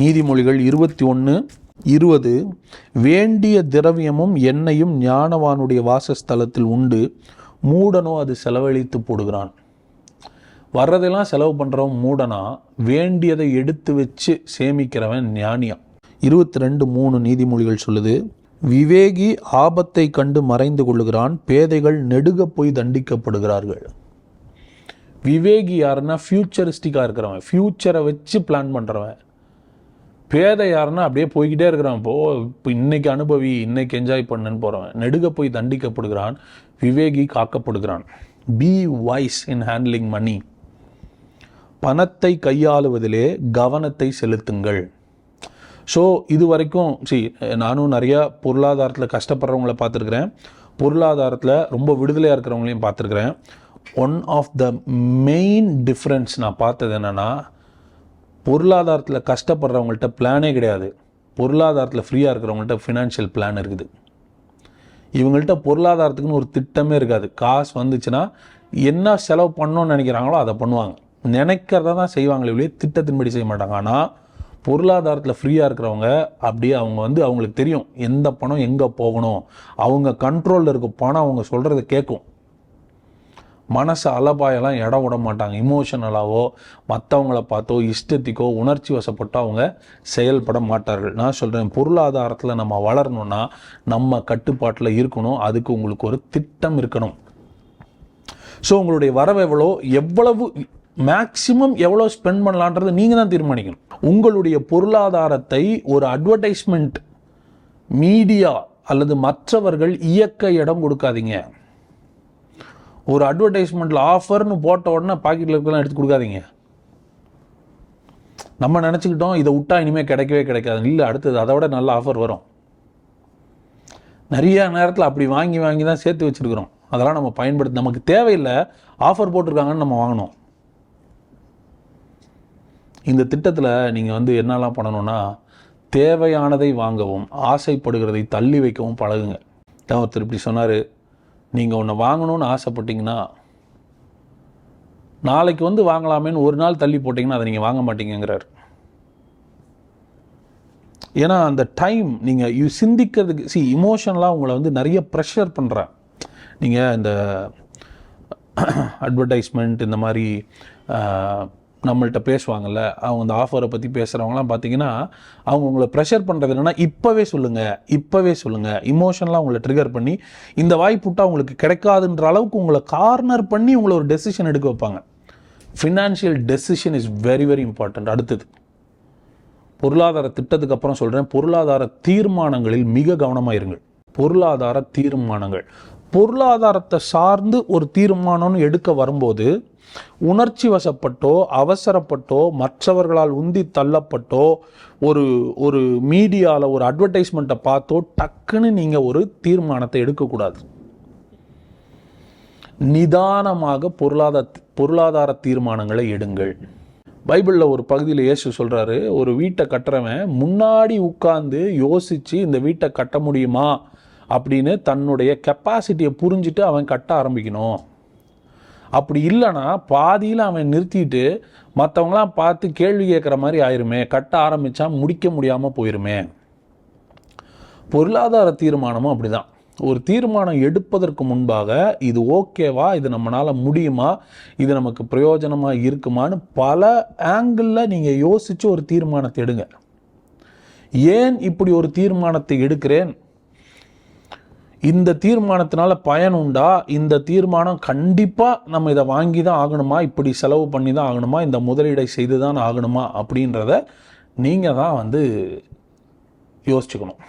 நீதிமொழிகள் இருபத்தி ஒன்று இருபது வேண்டிய திரவியமும் எண்ணெயும் ஞானவானுடைய வாசஸ்தலத்தில் உண்டு. மூடனோ அது செலவழித்து போடுகிறான். வர்றதெல்லாம் செலவு பண்ணுறவன் மூடனா? வேண்டியதை எடுத்து வச்சு சேமிக்கிறவன் ஞானியா? இருபத்தி ரெண்டு மூணு நீதிமொழிகள் சொல்லுது விவேகி ஆபத்தை கண்டு மறைந்து கொள்ளுகிறான் பேதைகள் நெடுக போய் தண்டிக்கப்படுகிறார்கள். விவேகி யாருன்னா ஃபியூச்சரிஸ்டிக்காக இருக்கிறவன் ஃப்யூச்சரை வச்சு பிளான் பண்ணுறவன் பேதை யாருன்னா அப்படியே போய்கிட்டே இருக்கிறான். இப்போ இப்போ இன்னைக்கு அனுபவி இன்னைக்கு என்ஜாய் பண்ணுன்னு போகிறவன் நெடுக போய் தண்டிக்கப்படுகிறான் விவேகி காக்கப்படுகிறான். Be wise in handling money பணத்தை கையாளுவதிலே கவனத்தை செலுத்துங்கள். ஸோ இது வரைக்கும் சி நானும் நிறையா பொருளாதாரத்தில் கஷ்டப்படுறவங்கள பார்த்துருக்குறேன். பொருளாதாரத்தில் ரொம்ப விடுதலையாக இருக்கிறவங்களையும் பார்த்துருக்குறேன். One of the main difference நான் பார்த்தது என்னென்னா பொருளாதாரத்தில் கஷ்டப்படுறவங்கள்ட்ட பிளானே கிடையாது. பொருளாதாரத்தில் ஃப்ரீயாக இருக்கிறவங்கள்ட்ட ஃபினான்ஷியல் பிளான் இருக்குது. இவங்கள்ட்ட பொருளாதாரத்துக்குன்னு ஒரு திட்டமே இருக்காது. காசு வந்துச்சுன்னா என்ன செலவு பண்ணணும்னு நினைக்கிறாங்களோ அதை பண்ணுவாங்க. நினைக்கிறத தான் செய்வாங்களே ஒழிய திட்டத்தின்படி செய்ய மாட்டாங்க. ஆனால் பொருளாதாரத்தில் ஃப்ரீயாக இருக்கிறவங்க அப்படியே அவங்க வந்து அவங்களுக்கு தெரியும். எந்த பணம் எங்கே போகணும்? அவங்க கண்ட்ரோலில் இருக்க பணம் அவங்க சொல்கிறத கேட்கும். மனசு அலபாயெல்லாம் இடம் விட மாட்டாங்க. இமோஷனலாவோ மற்றவங்கள பார்த்தோ இஷ்டத்திக்கோ உணர்ச்சி வசப்பட்டோ அவங்க செயல்பட மாட்டார்கள். நான் சொல்கிறேன் பொருளாதாரத்தில் நம்ம வளரணும்னா நம்ம கட்டுப்பாட்டில் இருக்கணும். அதுக்கு உங்களுக்கு ஒரு திட்டம் இருக்கணும். ஸோ உங்களுடைய வரவு எவ்வளோ எவ்வளவு மேக்சிமம் எவ்வளோ ஸ்பெண்ட் பண்ணலான்றது நீங்கள் தான் தீர்மானிக்கணும். உங்களுடைய பொருளாதாரத்தை ஒரு அட்வர்டைஸ்மெண்ட் மீடியா அல்லது மற்றவர்கள் இயக்க இடம் கொடுக்காதீங்க. ஒரு அட்வர்டைஸ்மெண்ட்டில் ஆஃபர்னு போட்ட உடனே பாக்கெட்டில் இருக்கலாம் எடுத்து கொடுக்காதீங்க. நம்ம நினச்சிக்கிட்டோம் இதை விட்டா இனிமேல் கிடைக்கவே கிடைக்காது. இல்லை அடுத்தது அதை விட நல்ல ஆஃபர் வரும். நிறைய நேரத்தில் அப்படி வாங்கி வாங்கி தான் சேர்த்து வச்சுருக்குறோம். அதெல்லாம் நம்ம பயன்படுத்த நமக்கு தேவையில்லை. ஆஃபர் போட்டிருக்காங்கன்னு நம்ம வாங்கணும். இந்த திட்டத்தில் நீங்கள் வந்து என்னெல்லாம் பண்ணணும்னா தேவையானதை வாங்கவும் ஆசைப்படுகிறதை தள்ளி வைக்கவும் பழகுங்க. ஒருத்தர் இப்படி சொன்னார். நீங்கள் ஒன்று வாங்கணும்னு ஆசைப்பட்டீங்கன்னா நாளைக்கு வந்து வாங்கலாமேன்னு ஒரு நாள் தள்ளி போட்டிங்கன்னா அதை நீங்கள் வாங்க மாட்டீங்கங்கிறார் ஏன்னா அந்த டைம் நீங்கள் யூ சிந்திக்கிறதுக்கு சி இமோஷனலாக உங்களை வந்து நிறைய ப்ரெஷர் பண்ணுறேன் நீங்கள் இந்த அட்வர்டைஸ்மெண்ட் இந்த மாதிரி நம்மள்ட்ட பேசுவாங்கள்ல அவங்க அந்த ஆஃபரை பற்றி பேசுகிறவங்களாம் பார்த்தீங்கன்னா அவங்க உங்களை ப்ரெஷர் பண்ணுறது என்னென்னா இப்போவே சொல்லுங்கள் இப்போவே சொல்லுங்கள் இமோஷனலாக உங்களை ட்ரிகர் பண்ணி இந்த வாய்ப்பு விட்டா உங்களுக்கு கிடைக்காதுன்ற அளவுக்கு உங்களை கார்னர் பண்ணி உங்களை ஒரு டெசிஷன் எடுக்க வைப்பாங்க. Financial decision is very very important அடுத்தது பொருளாதார திட்டத்துக்கு அப்புறம் சொல்கிறேன் பொருளாதார தீர்மானங்களில் மிக கவனமாக இருங்கள். பொருளாதார தீர்மானங்கள். பொருளாதாரத்தை சார்ந்து ஒரு தீர்மானம்னு எடுக்க வரும்போது உணர்ச்சி வசப்பட்டோ அவசரப்பட்டோ மற்றவர்களால் உந்தி தள்ளப்பட்டோ ஒரு ஒரு மீடியாவில் ஒரு அட்வர்டைஸ்மெண்ட்டை பார்த்தோ டக்குன்னு நீங்கள் ஒரு தீர்மானத்தை எடுக்கக்கூடாது. நிதானமாக பொருளாதார பொருளாதார தீர்மானங்களை எடுங்கள். பைபிளில் ஒரு பகுதியில் இயேசு சொல்கிறாரு ஒரு வீட்டை கட்டுறவன் முன்னாடி உட்கார்ந்து யோசித்து இந்த வீட்டை கட்ட முடியுமா? அப்படின்னு தன்னுடைய கெப்பாசிட்டியை புரிஞ்சுட்டு அவன் கட்ட ஆரம்பிக்கணும். அப்படி இல்லைன்னா பாதியில் அவன் நிறுத்திட்டு மற்றவங்களாம் பார்த்து கேள்வி கேட்குற மாதிரி ஆயிருமே கட்ட ஆரம்பித்தா முடிக்க முடியாமல் போயிருமே. பொருளாதார தீர்மானமும் அப்படிதான். ஒரு தீர்மானம் எடுப்பதற்கு முன்பாக இது ஓகேவா? இது நம்மளால் முடியுமா? இது நமக்கு பிரயோஜனமாக இருக்குமான்னு பல ஆங்கிளில் நீங்கள் யோசித்து ஒரு தீர்மானத்தை எடுங்க. ஏன் இப்படி ஒரு தீர்மானத்தை எடுக்கிறேன்? இந்த தீர்மானத்தினால பயன் உண்டா? இந்த தீர்மானம் கண்டிப்பாக நம்ம இதை வாங்கி தான் ஆகணுமா? இப்படி செலவு பண்ணி தான் ஆகணுமா? இந்த முதலீடை செய்து தான் ஆகணுமா? அப்படின்றத நீங்கள் தான் வந்து யோசிச்சுக்கணும்.